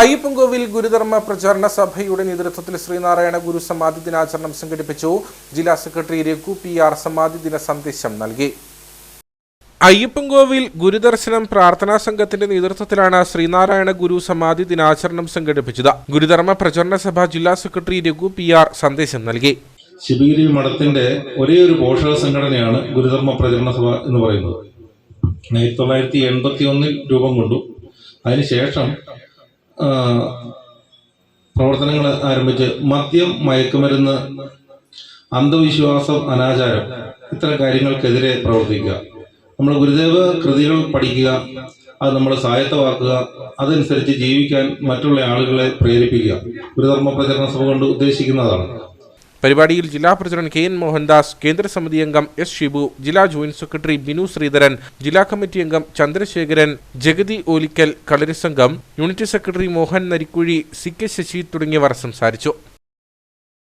അയ്യപ്പൻകോവിൽ ഗുരുധർമ്മ പ്രചാരണ സഭയുടെ നേതൃത്വത്തിൽ ശ്രീനാരായണ ഗുരു സമാധി ദിനാചരണം സംഘടിപ്പിച്ചു. ജില്ലാ സെക്രട്ടറി രഘു പി ആർ സമാധി ദിന സന്ദേശം നൽകി. അയ്യപ്പൻകോവിൽ ഗുരുദർശനം പ്രാർത്ഥനാ സംഘത്തിന്റെ നേതൃത്വത്തിലാണ് ശ്രീനാരായണ ഗുരു സമാധി ദിനാചരണം സംഘടിപ്പിച്ചത്. ഗുരുധർമ്മ പ്രചരണ സഭ ജില്ലാ സെക്രട്ടറി രഘു പി ആർ സന്ദേശം നൽകി. ശിവഗിരി മഠത്തിന്റെ ഒരേ ഒരു പോഷക സംഘടനയാണ് ഗുരുധർമ്മ പ്രചരണ സഭ എന്ന് പറയുന്നത്. ആയിരത്തി തൊള്ളായിരത്തി എൺപത്തി ഒന്നിൽ രൂപം കൊണ്ടു. അതിനുശേഷം പ്രവർത്തനങ്ങൾ ആരംഭിച്ച് മദ്യം മയക്കുമരുന്ന് അന്ധവിശ്വാസം അനാചാരം ഇത്തരം കാര്യങ്ങൾക്കെതിരെ പ്രവർത്തിക്കുക. നമ്മൾ ഗുരുദേവ കൃതികൾ പഠിക്കുക അത് നമ്മൾ സ്വായത്തമാക്കുക അതനുസരിച്ച് ജീവിക്കാൻ മറ്റുള്ള ആളുകളെ പ്രേരിപ്പിക്കുക. ഗുരുധർമ്മ പ്രചരണ സഭ കൊണ്ട് ഉദ്ദേശിക്കുന്നതാണ്. പരിപാടിയിൽ ജില്ലാ പ്രസിഡന്റ് കെ എൻ മോഹൻദാസ് കേന്ദ്ര സമിതി അംഗം എസ് ഷിബു ജില്ലാ ജോയിന്റ് സെക്രട്ടറി ബിനു ശ്രീധരൻ ജില്ലാ കമ്മിറ്റി അംഗം Chandrasekharan Jagathy Olikkal Kalari Sangham unit secretary Mohan Narikkuzhi C K Sasi തുടങ്ങിയവർ സംസാരിച്ചു.